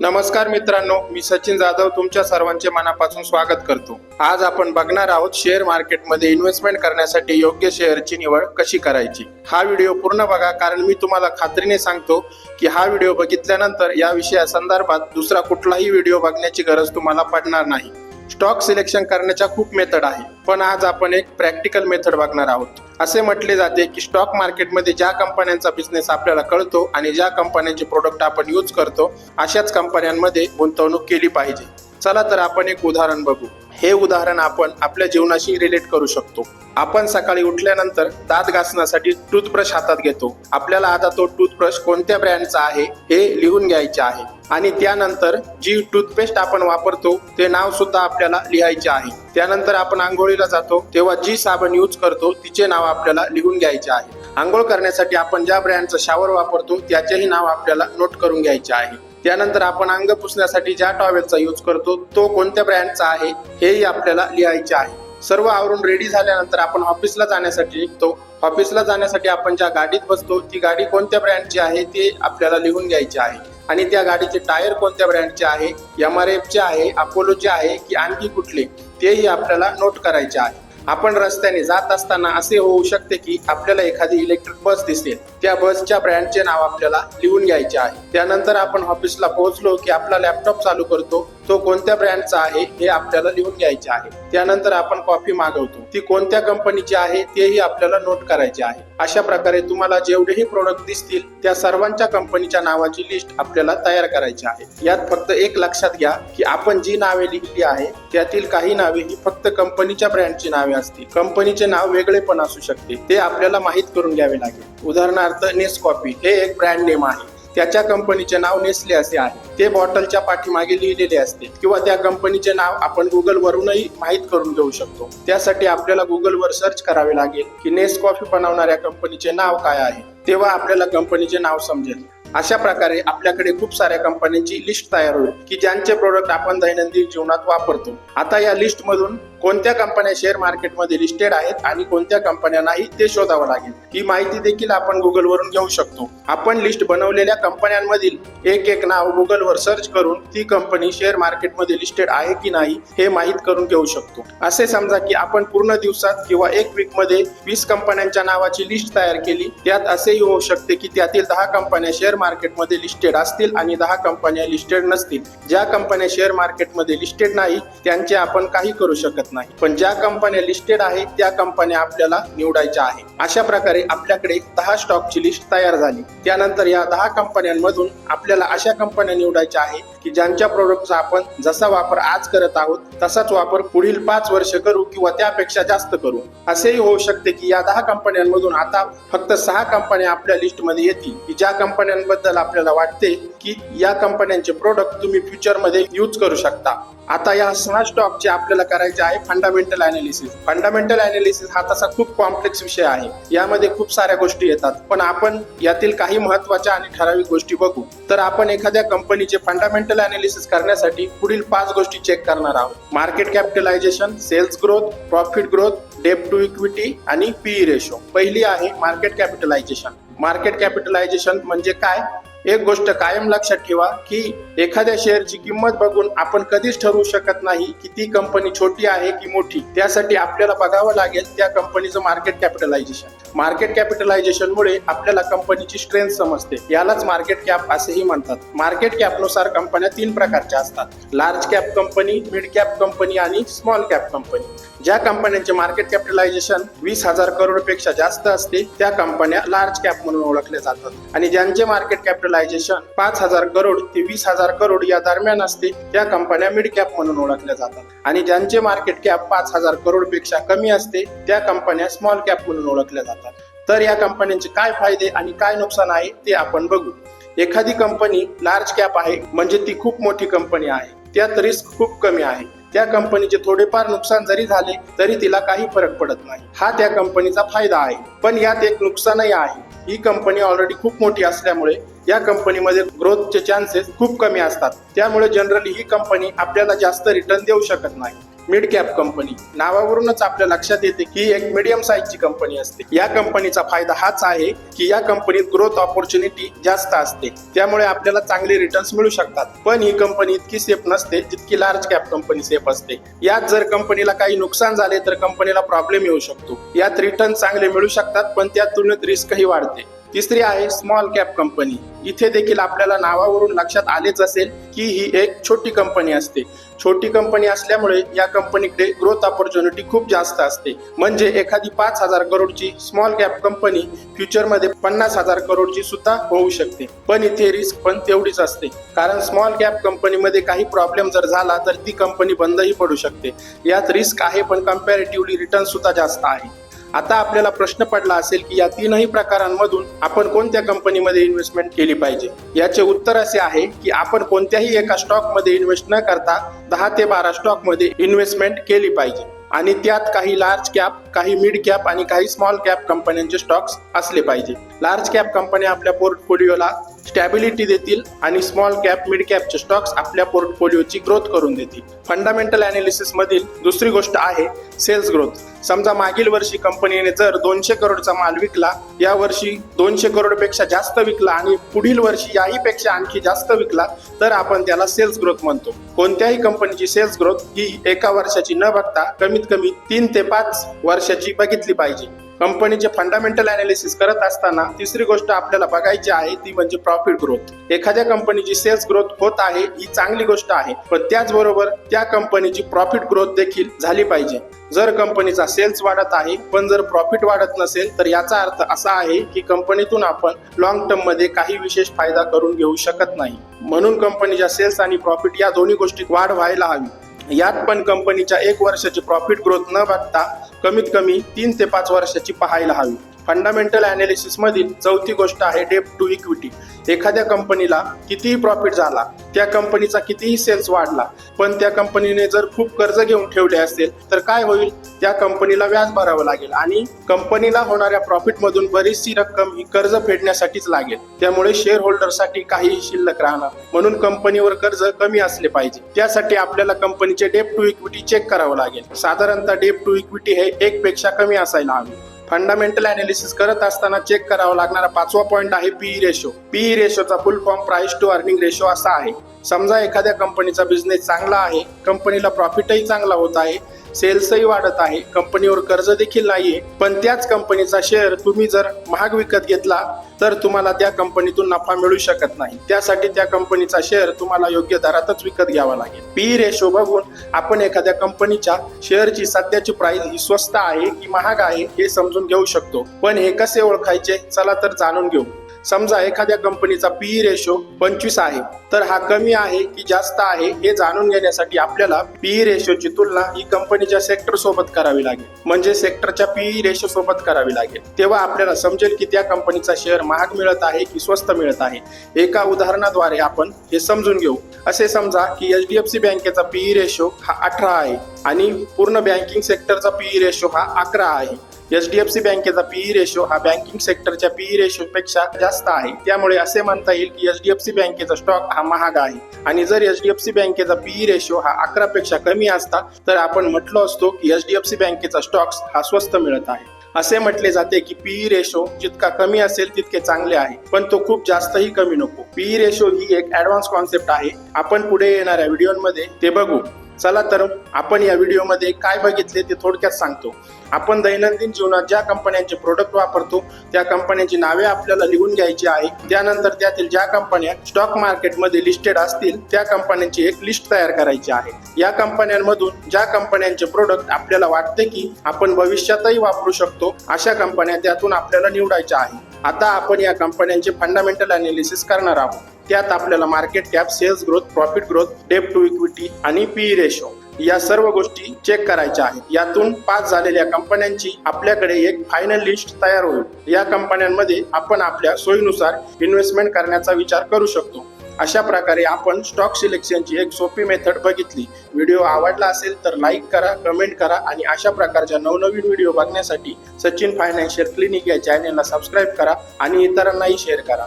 नमस्कार मित्रांनो मी सचिन जाधव तुमच्या सर्वांचे मनापासून स्वागत करतो. आज आपण बघणार आहोत शेअर मार्केटमध्ये इन्व्हेस्टमेंट करण्यासाठी योग्य शेअरची निवड कशी करायची? हा व्हिडिओ पूर्ण बघा कारण मी तुम्हाला खात्रीने सांगतो की हा व्हिडिओ बघितल्यानंतर या विषयासंदर्भात दुसरा कुठलाही व्हिडिओ बघण्याची गरज तुम्हाला पडणार नाही. स्टॉक सिलेक्शन करण्याच्या खूप मेथड आहे पण आज आपण एक प्रॅक्टिकल मेथड बघणार आहोत. असे म्हटले जाते की स्टॉक मार्केटमध्ये ज्या कंपन्यांचा बिझनेस आपल्याला कळतो आणि ज्या कंपन्यांचे प्रोडक्ट आपण यूज करतो अशाच कंपन्यांमध्ये गुंतवणूक केली पाहिजे. चला तर आपण एक उदाहरण बघू. हे उदाहरण आपण आपल्या जीवनाशी रिलेट करू शकतो. आपण सकाळी उठल्यानंतर दात घासण्यासाठी टूथब्रश हातात घेतो. आपल्याला आता तो टूथब्रश कोणत्या ब्रँडचा आहे हे लिहून घ्यायचे आहे. आणि त्यानंतर जी टूथपेस्ट आपण वापरतो ते नाव सुद्धा आपल्याला लिहायचे आहे. त्यानंतर आपण आंघोळीला जातो तेव्हा जी साबण यूज करतो तिचे नाव आपल्याला लिहून घ्यायचे आहे. आंघोळ करण्यासाठी आपण ज्या ब्रँडचा शावर वापरतो त्याचेही नाव आपल्याला नोट करून घ्यायचे आहे. त्यानंतर आपण अंग पुसण्यासाठी ज्या टॉवेलचा यूज करतो तो कोणत्या ब्रँडचा आहे हेही आपल्याला लिहायचे आहे. सर्व आवरून रेडी झाल्यानंतर आपण ऑफिसला जाण्यासाठी निघतो ऑफिसला जाण्यासाठी आपण ज्या गाडीत बसतो ती गाडी कोणत्या ब्रँडची आहे ते आपल्याला लिहून घ्यायची आहे. आणि त्या गाडीचे टायर कोणत्या ब्रँडचे आहे एम आर एफचे आहे अपोलोचे आहे की आणखी कुठले तेही आपल्याला नोट करायचे आहे. आपण रस्त्याने जात असताना असे होऊ शकते की आपल्याला एखादी इलेक्ट्रिक बस दिसेल. त्या बसच्या ब्रँडचे नाव आपल्याला लिहून घ्यायचे आहे. त्यानंतर आपण ऑफिसला पोहोचलो की आपला लॅपटॉप चालू करतो. तो कोणत्या ब्रँडचा आहे हे आपल्याला लिहून घ्यायचे आहे. त्यानंतर आपण कॉफी मागवतो. ती कोणत्या कंपनीची आहे तेही आपल्याला नोट करायचे आहे. अशा प्रकारे तुम्हाला जेवढेही प्रोडक्ट दिसतील त्या सर्वांच्या कंपनीच्या नावाची लिस्ट आपल्याला तयार करायची आहे. यात फक्त एक लक्षात घ्या की आपण जी नावे लिहिली आहे त्यातील काही नावे ही फक्त कंपनीच्या ब्रँडची नावे असतील. कंपनीचे नाव वेगळे पण असू शकते. ते आपल्याला माहीत करून घ्यावे लागेल. उदाहरणार्थ नेस कॉफी हे एक ब्रँड नेम आहे. त्याच्या कंपनीचे नाव नेसले असे आहे. ते बॉटलच्या पाठीमागे लिहिलेले असते. किंवा त्या कंपनीचे नाव आपण गुगल वरूनही माहीत करून घेऊ शकतो. त्यासाठी आपल्याला गुगलवर सर्च करावे लागेल की नेस कॉफी बनवणाऱ्या कंपनीचे नाव काय आहे. तेव्हा आपल्याला कंपनीचे नाव समजेल. अशा प्रकारे आपल्याकडे खूप साऱ्या कंपन्यांची लिस्ट तयार होईल की ज्यांचे प्रोडक्ट आपण दैनंदिन जीवनात वापरतो. आता या लिस्ट मधून कोणत्या कंपन्या शेअर मार्केटमध्ये लिस्टेड आहेत आणि कोणत्या कंपन्या नाही ते शोधावं लागेल? ही माहिती देखील आपण गुगलवरून घेऊ शकतो. आपण लिस्ट बनवलेल्या कंपन्यांमधील एक एक नाव गुगलवर सर्च करून ती कंपनी शेअर मार्केटमध्ये लिस्टेड आहे की नाही हे माहीत करून घेऊ शकतो. असे समजा की आपण पूर्ण दिवसात किंवा एक वीकमध्ये वीस कंपन्यांच्या नावाची लिस्ट तयार केली. त्यात असेही होऊ शकते की त्यातील दहा कंपन्या शेअर मार्केटमध्ये लिस्टेड असतील आणि दहा कंपन्या लिस्टेड नसतील. ज्या कंपन्या शेअर मार्केटमध्ये लिस्टेड नाही त्यांचे आपण काही करू शकत नाही. पण ज्या कंपन्या लिस्टेड आहेत त्या कंपन्या आपल्याला निवडायच्या आहे. अशा प्रकारे आपल्याकडे दहा स्टॉकची लिस्ट तयार झाली. त्यानंतर या दहा कंपन्यांमधून आपल्याला अशा कंपन्या निवडायच्या आहे की ज्यांच्या प्रोडक्टचा आपण जसा वापर आज करत आहोत तसाच वापर पुढील पाच वर्ष करू किंवा त्यापेक्षा जास्त करू. असेही होऊ शकते की या दहा कंपन्यांमधून आता फक्त सहा कंपन्या आपल्या लिस्टमध्ये येतील. की ज्या कंपन्यांबद्दल आपल्याला वाटते की या कंपन्यांचे प्रोडक्ट तुम्ही फ्युचरमध्ये यूज करू शकता. आता या सहा स्टॉकचे आपल्याला करायचे आहे फंडामेंटल अनालिसिस फंडामेंटल अनालिसिस हा तसा खूप कॉम्प्लेक्स विषय आहे. यामध्ये खूप साऱ्या गोष्टी येतात. पण आपण यातील काही महत्त्वाच्या आणि ठराविक गोष्टी बघू. तर आपण एखाद्या कंपनीचे फंडामेंटल अनालिसिस करण्यासाठी पुढील पाच गोष्टी चेक करणार आहोत. Market capitalisation sales growth profit growth debt to equity आणि पीई रेशो पहिली आहे मार्केट कॅपिटलायझेशन मार्केट कॅपिटलायझेशन म्हणजे काय? एक गोष्ट कायम लक्षात ठेवा की एखाद्या शेअरची किंमत बघून आपण कधीच ठरवू शकत नाही की ती कंपनी छोटी आहे की मोठी. त्यासाठी आपल्याला बघावं लागेल त्या कंपनीचं मार्केट कॅपिटलायझेशन मार्केट कॅपिटलायझेशन मुळे आपल्याला कंपनीची स्ट्रेंथ समजते. यालाच मार्केट कॅप असेही म्हणतात. मार्केट कॅपनुसार कंपन्या तीन प्रकारच्या असतात. Large cap company mid cap company आणि स्मॉल कॅप कंपनी ज्या कंपन्यांचे मार्केट कॅपिटलायझेशन वीस हजार करोडपेक्षा जास्त असते त्या कंपन्या लार्ज कॅप म्हणून ओळखल्या जातात. आणि ज्यांचे मार्केट कॅपिटल कॅपिटलायझेशन पाच हजार करोड ते वीस हजार करोड या दरम्यान असते त्या कंपन्या मिड कॅप म्हणून ओळखल्या जातात. आणि ज्यांचे मार्केट कॅप पाच हजार करोडपेक्षा कमी असते त्या कंपन्या स्मॉल कॅप म्हणून ओळखल्या जातात. तर या कंपन्यांचे काय फायदे आणि काय नुकसान आहे ते आपण बघू. एखादी कंपनी लार्ज कॅप आहे म्हणजे ती खूप मोठी कंपनी आहे. त्यात रिस्क खूप कमी आहे. त्या कंपनीचे थोडेफार नुकसान जरी झाले तरी तिला काही फरक पडत नाही. हा त्या कंपनीचा फायदा आहे. पण यात एक नुकसानही आहे. ही कंपनी ऑलरेडी खूप मोठी असल्यामुळे या कंपनीमध्ये ग्रोथचे चान्सेस खूप कमी असतात. त्यामुळे जनरली ही कंपनी आपल्याला जास्त रिटर्न देऊ शकत नाही. मिड कॅप कंपनी नावावरूनच आपल्या लक्षात येते की एक मिडियम साईजची कंपनी असते. या कंपनीचा फायदा हाच आहे की या कंपनीत ग्रोथ ऑपॉर्च्युनिटी जास्त असते. त्यामुळे आपल्याला चांगले रिटर्न्स मिळू शकतात. पण ही कंपनी इतकी सेफ नसते जितकी लार्ज कॅप कंपनी सेफ असते. यात जर कंपनीला काही नुकसान झाले तर कंपनीला प्रॉब्लेम येऊ शकतो. यात रिटर्न चांगले मिळू शकतात पण त्या तुलनेत रिस्कही वाढते. तिसरी आहे स्मॉल कॅप कंपनी इथे देखील आपल्याला नावावरून लक्षात आलेच असेल की ही एक छोटी कंपनी असते. छोटी कंपनी असल्यामुळे या कंपनीकडे ग्रोथ ऑपॉर्च्युनिटी खूप जास्त असते. म्हणजे एखादी पाच हजार करोडची स्मॉल कॅप कंपनी फ्युचरमध्ये पन्नास हजार करोडची सुद्धा होऊ शकते. पण इथे रिस्क पण तेवढीच असते. कारण स्मॉल कॅप कंपनीमध्ये काही प्रॉब्लेम जर झाला तर ती कंपनी बंदही पडू शकते. यात रिस्क आहे पण कम्पॅरेटिव्हली रिटर्न सुद्धा जास्त आहे. आता आपल्याला प्रश्न पडला असेल की या तीनही प्रकारांमधून आपण कोणत्या कंपनीमध्ये इन्व्हेस्टमेंट केली पाहिजे? याचे उत्तर असे आहे की आपण कोणत्याही एका स्टॉकमध्ये इन्व्हेस्ट न करता दहा ते बारा स्टॉकमध्ये इन्व्हेस्टमेंट केली पाहिजे. आणि त्यात काही लार्ज कॅप काही मिड कॅप आणि काही स्मॉल कॅप कंपन्यांचे स्टॉक्स असले पाहिजे. लार्ज कॅप कंपन्या आपल्या पोर्टफोलिओला स्टॅबिलिटी देतील आणि स्मॉल कॅप मिड कॅपचे स्टॉक्स आपल्या पोर्टफोलिओची ग्रोथ करून देतील. फंडामेंटल अनालिसिस मधील दुसरी गोष्ट आहे सेल्स ग्रोथ. समजा मागील वर्षी कंपनीने जर दोनशे करोडचा माल विकला या वर्षी दोनशे करोडपेक्षा जास्त विकला आणि पुढील वर्षी याही पेक्षा आणखी जास्त विकला तर आपण त्याला सेल्स ग्रोथ म्हणतो. कोणत्याही कंपनीची सेल्स ग्रोथ ही एका वर्षाची न बघता कमीत कमी तीन ते पाच वर्षाची बघितली पाहिजे. कंपनीचे फंडामेंटल अनालिसिस करत असताना तिसरी गोष्ट आपल्याला बघायची आहे ती म्हणजे प्रॉफिट ग्रोथ एखाद्या कंपनीची सेल्स ग्रोथ होत आहे ही चांगली गोष्ट आहे. पण त्याचबरोबर त्या कंपनीची प्रॉफिट ग्रोथ देखील झाली पाहिजे. जर कंपनीचा सेल्स वाढत आहे पण जर प्रॉफिट वाढत नसेल तर याचा अर्थ असा आहे की कंपनीतून आपण लॉंग टर्ममध्ये काही विशेष फायदा करून घेऊ शकत नाही. म्हणून कंपनीच्या सेल्स आणि प्रॉफिट या दोन्ही गोष्टी वाढ व्हायला हवी. यात पण कंपनीच्या एक वर्षाची प्रॉफिट ग्रोथ न बघता कमीत कमी तीन ते पाच वर्षाची पाहायला हवी. फंडामेंटल अनालिसिस मधील चौथी गोष्ट आहे डेप टू इक्विटी एखाद्या कंपनीला कितीही प्रॉफिट झाला त्या कंपनीचा कितीही सेल्स वाढला पण त्या कंपनीने जर खूप कर्ज घेऊन ठेवले असेल तर काय होईल? त्या कंपनीला व्याज भरावं लागेल आणि कंपनीला होणाऱ्या प्रॉफिट मधून बरीचशी रक्कम ही कर्ज फेडण्यासाठीच लागेल. त्यामुळे शेअर होल्डरसाठी काहीही शिल्लक राहणार. म्हणून कंपनीवर कर्ज कमी असले पाहिजे. त्यासाठी आपल्याला कंपनीचे डेप टू इक्विटी चेक करावं लागेल. साधारणतः डेप टू इक्विटी हे एक पेक्षा कमी असायला हवे. फंडामेंटल अनालिसिस करत असताना चेक करावा लागणारा पाचवा पॉईंट आहे PE ratio PE रेशोचा full form price to earning ratio असा आहे. समजा एखाद्या कंपनीचा बिझनेस चांगला आहे कंपनीला प्रॉफिटही चांगला होत आहे सेल्सही वाढत आहे कंपनीवर कर्ज देखील नाहीये पण त्याच कंपनीचा शेअर तुम्ही जर महाग विकत घेतला तर तुम्हाला त्या कंपनीतून नफा मिळू शकत नाही. त्यासाठी त्या कंपनीचा शेअर तुम्हाला योग्य दरातच विकत घ्यावा लागेल. पी रेशो बघून आपण एखाद्या कंपनीच्या शेअरची सध्याची प्राइस ही स्वस्त आहे की महाग आहे हे समजून घेऊ शकतो. पण हे कसे ओळखायचे? चला तर जाणून घेऊ. समजा एखाद्या कंपनीचा पीई रेशो पंचवीस आहे तर हा कमी आहे की जास्त आहे हे जाणून घेण्यासाठी आपल्याला पीई रेशोची तुलना ही कंपनीच्या सेक्टर सोबत करावी लागेल. म्हणजे सेक्टरच्या पीई रेशो सोबत करावी लागेल. तेव्हा आपल्याला समजेल की त्या कंपनीचा शेअर महाग मिळत आहे की स्वस्त मिळत आहे. एका उदाहरणाद्वारे आपण हे समजून घेऊ. असे समजा की एच डी एफ सी बँकेचा पीई रेशो हा अठरा आहे आणि पूर्ण बँकिंग सेक्टरचा पीई रेशो हा अकरा आहे. एच डी एफ सी बँकेचा पीई रेशो हा बँकिंग सेक्टरच्या पीई रेशो पेक्षा जास्त आहे. त्यामुळे असे म्हणता येईल की एच डी एफ सी बँकेचा स्टॉक हा महाग आहे. आणि जर एच डी एफ सी बँकेचा पीई रेशो हा अकरा पेक्षा कमी असता तर आपण म्हटलो असतो की एच डी एफ सी बँकेचा स्टॉक्स हा स्वस्त मिळत आहे. असे म्हटले जाते की पीई रेशो जितका कमी असेल तितके चांगले आहे पण तो खूप जास्तही कमी नको. पीई रेशो ही एक ऍडव्हान्स कॉन्सेप्ट आहे. आपण पुढे येणाऱ्या व्हिडिओमध्ये ते बघू. चला तर आपण या व्हिडिओमध्ये काय बघितले ते थोडक्यात सांगतो. आपण दैनंदिन जीवनात ज्या कंपन्यांचे प्रोडक्ट वापरतो त्या कंपन्यांची नावे आपल्याला लिहून घ्यायची आहे. त्यानंतर त्यातील ज्या कंपन्या स्टॉक मार्केटमध्ये लिस्टेड असतील त्या कंपन्यांची एक लिस्ट तयार करायची आहे. या कंपन्यांमधून ज्या कंपन्यांचे प्रोडक्ट आपल्याला वाटते की आपण भविष्यातही वापरू शकतो अशा कंपन्या त्यातून आपल्याला निवडायच्या आहे. आता आपण या कंपन्यांचे फंडामेंटल अनालिसिस करणार आहोत. त्यात आपल्याला market cap sales growth profit growth debt to equity आणि पी रेशो या सर्व गोष्टी चेक करायच्या आहेत. यातून पास झालेल्या कंपन्यांची आपल्याकडे एक फायनल लिस्ट तयार होईल. या कंपन्यांमध्ये आपण आपल्या सोयीनुसार इन्व्हेस्टमेंट करण्याचा विचार करू शकतो. अशा प्रकारे आपण स्टॉक सिलेक्शनची एक सोपी मेथड बघितली. व्हिडिओ आवडला असेल तर लाईक करा कमेंट करा आणि अशा प्रकारच्या नवनवीन व्हिडिओ बघण्यासाठी सचिन फायनान्शियल क्लिनिक या चॅनेलला सबस्क्राईब करा आणि इतरांनाही शेअर करा.